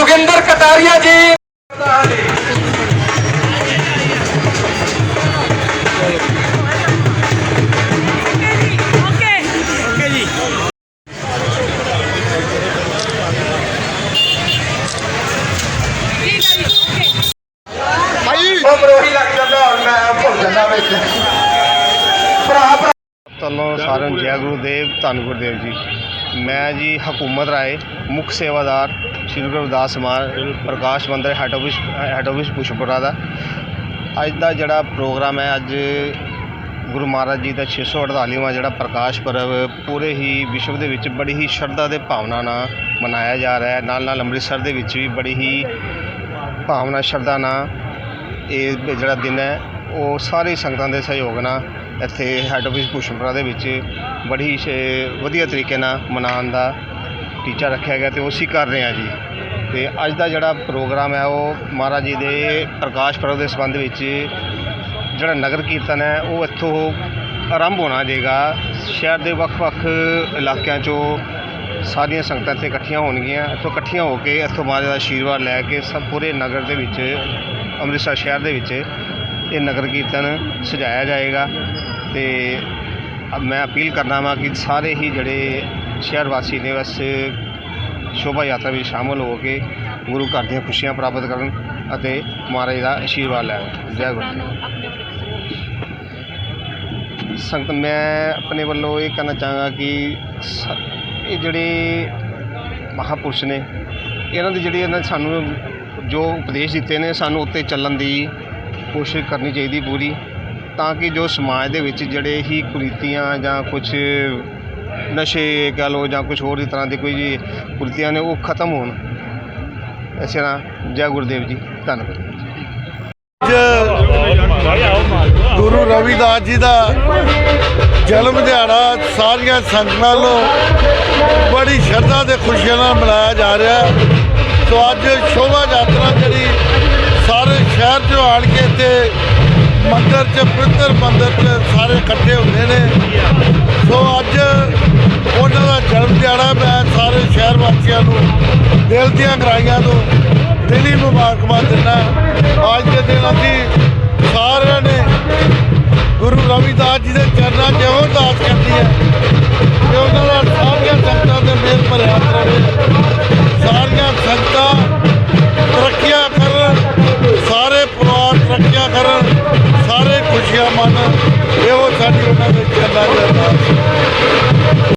ਜੋਗਿੰਦਰ ਕਟਾਰੀਆ ਜੀ। ਉਹ ਮਰੋਹੀ ਲੱਗ ਜਾਂਦਾ ਔਰ ਮੈਂ ਭੁੱਲ ਜਾਂਦਾ ਵਿੱਚ ਭਰਾ ਭਰਾ। ਤੁਹਾਨੂੰ ਸਾਰਿਆਂ ਨੂੰ ਜੈ ਗੁਰੂਦੇਵ ਧੰਨ ਗੁਰਦੇਵ ਜੀ। ਮੈਂ ਜੀ ਹਕੂਮਤ ਰਾਏ ਮੁੱਖ ਸੇਵਾਦਾਰ। ਸ਼੍ਰੀ ਗੁਰੂ ਰਵਿਦਾਸ ਸਮਾਜ ਪ੍ਰਕਾਸ਼ ਮੰਦਰ head office head office Pushpura ਦਾ। ਅੱਜ ਦਾ ਜਿਹੜਾ ਪ੍ਰੋਗਰਾਮ ਹੈ, ਅੱਜ ਗੁਰੂ ਮਹਾਰਾਜ ਜੀ ਦਾ 648ਵਾਂ ਜਿਹੜਾ ਪ੍ਰਕਾਸ਼ ਪਰਬ ਪੂਰੇ ਹੀ ਵਿਸ਼ਵ ਦੇ ਵਿੱਚ ਬੜੀ ਹੀ ਸ਼ਰਧਾ ਦੇ ਭਾਵਨਾ ਨਾਲ ਮਨਾਇਆ ਜਾ ਰਿਹਾ ਹੈ। ਨਾਲ ਨਾਲ ਅੰਮ੍ਰਿਤਸਰ ਦੇ ਵਿੱਚ ਵੀ ਬੜੀ ਹੀ ਭਾਵਨਾ, ਸ਼ਰਧਾ ਨਾਲ ਇਹ ਜਿਹੜਾ ਦਿਨ ਹੈ, ਉਹ ਸਾਰੀ ਸੰਗਤਾਂ ਦੇ ਸਹਿਯੋਗ ਨਾਲ ਇੱਥੇ ਹੈੱਡ ਆਫਿਸ ਭੂਸ਼ਣਪੁਰਾ ਦੇ ਵਿੱਚ ਬੜੀ ਸ਼- ਵਧੀਆ ਤਰੀਕੇ ਨਾਲ ਮਨਾਉਣ ਦਾ ਟੀਚਾ ਰੱਖਿਆ ਗਿਆ ਤੇ ਉਸੇ ਕਰ ਰਹੇ ਹਾਂ ਜੀ। ਤੇ ਅੱਜ ਦਾ ਜਿਹੜਾ ਪ੍ਰੋਗਰਾਮ ਹੈ, ਉਹ ਮਹਾਰਾਜ ਜੀ ਦੇ ਪ੍ਰਕਾਸ਼ ਪਰਵ ਦੇ ਸੰਬੰਧ ਵਿੱਚ ਜਿਹੜਾ ਨਗਰ ਕੀਰਤਨ ਹੈ, ਉਹ ਇੱਥੋਂ ਆਰੰਭ ਹੋਣਾ ਜਾਏਗਾ ਸ਼ਹਿਰ ਦੇ ਵੱਖ-ਵੱਖ ਇਲਾਕਿਆਂ 'ਚੋਂ ਸਾਰੀਆਂ ਸੰਗਤਾਂ ਇੱਥੇ ਇਕੱਠੀਆਂ ਹੋਣਗੀਆਂ। ਇੱਥੋਂ ਇਕੱਠੀਆਂ ਹੋ ਕੇ ਇੱਥੋਂ ਮਹਾਰਾਜ ਦਾ ਆਸ਼ੀਰਵਾਦ ਲੈ ਕੇ ਸਭ ਪੂਰੇ ਨਗਰ ਦੇ ਵਿੱਚ, ਅੰਮ੍ਰਿਤਸਰ ਸ਼ਹਿਰ ਦੇ ਵਿੱਚ ਇਹ ਨਗਰ ਕੀਰਤਨ ਸਜਾਇਆ ਜਾਏਗਾ। ਤੇ ਮੈਂ ਅਪੀਲ ਕਰਨਾ ਵਾਂ ਕਿ ਸਾਰੇ ਹੀ ਜਿਹੜੇ ਸ਼ਹਿਰ ਵਾਸੀ ਨੇ ਬਸ ਸ਼ੋਭਾ ਯਾਤਰਾ ਵਿੱਚ ਸ਼ਾਮਲ ਹੋ ਕੇ ਗੁਰੂ ਘਰ ਦੀਆਂ ਖੁਸ਼ੀਆਂ ਪ੍ਰਾਪਤ ਕਰਨ ਅਤੇ ਮਹਾਰਾਜ ਦਾ ਆਸ਼ੀਰਵਾਦ ਲੈਣ। ਜੈ ਗੁਰੂ ਸੰਗਤ ਮੈਂ ਆਪਣੇ ਵੱਲੋਂ ਇਹ ਕਹਿਣਾ ਚਾਹਾਂਗਾ ਕਿ ਇਹ ਜਿਹੜੇ ਮਹਾਪੁਰਸ਼ ਨੇ ਇਹਨਾਂ ਦੀ ਜਿਹੜੀ ਇਹਨਾਂ ਸਾਨੂੰ ਜੋ ਉਪਦੇਸ਼ ਦਿੱਤੇ ਨੇ ਸਾਨੂੰ ਉੱਤੇ ਚੱਲਣ ਦੀ ਕੋਸ਼ਿਸ਼ ਕਰਨੀ ਚਾਹੀਦੀ ਪੂਰੀ ਤਾਂ ਕਿ ਜੋ ਸਮਾਜ ਦੇ ਵਿੱਚ ਜਿਹੜੇ ਹੀ ਕੁਰੀਤੀਆਂ ਜਾਂ ਕੁਝ ਨਸ਼ੇ ਕਹਿ ਲਓ ਜਾਂ ਕੁਝ ਹੋਰ ਇਸ ਤਰ੍ਹਾਂ ਦੀ ਕੋਈ ਵੀ ਕੁਰੀਤੀਆਂ ਨੇ ਉਹ ਖਤਮ ਹੋਣ। ਇਸ ਤਰ੍ਹਾਂ। ਜੈ ਗੁਰਦੇਵ ਜੀ। ਧੰਨਵਾਦ। ਅੱਜ ਗੁਰੂ ਰਵਿਦਾਸ ਜੀ ਦਾ ਜਨਮ ਦਿਹਾੜਾ ਸਾਰੀਆਂ ਸੰਗਤਾਂ ਵੱਲੋਂ ਬੜੀ ਸ਼ਰਧਾ ਤੇ ਖੁਸ਼ੀਆਂ ਨਾਲ ਮਨਾਇਆ ਜਾ ਰਿਹਾ ਸੋ ਅੱਜ ਸ਼ੋਭਾ ਯਾਤਰਾ ਜਿਹੜੀ ਸਾਰੇ ਸ਼ਹਿਰ 'ਚੋਂ ਆਣ ਕੇ ਤੇ ਮੰਦਰ 'ਚ, ਪਵਿੱਤਰ ਮੰਦਰ 'ਚ ਸਾਰੇ ਸਾਰੇ ਨੂੰ, ਦਿਲ ਦੀਆਂ ਗਰਾਈਆਂ ਤੋਂ ਦਿਲੀ ਮੁਬਾਰਕਬਾਦ ਦਿੰਦਾ ਅੱਜ ਦੇ ਦਿਨ ਅਸੀਂ ਸਾਰਿਆਂ ਨੇ ਗੁਰੂ ਰਵਿਦਾਸ ਜੀ ਦੇ ਚਰਨਾਂ 'ਚ ਇਹੋ ਅਰਦਾਸ ਕਰਦੀ ਹੈ।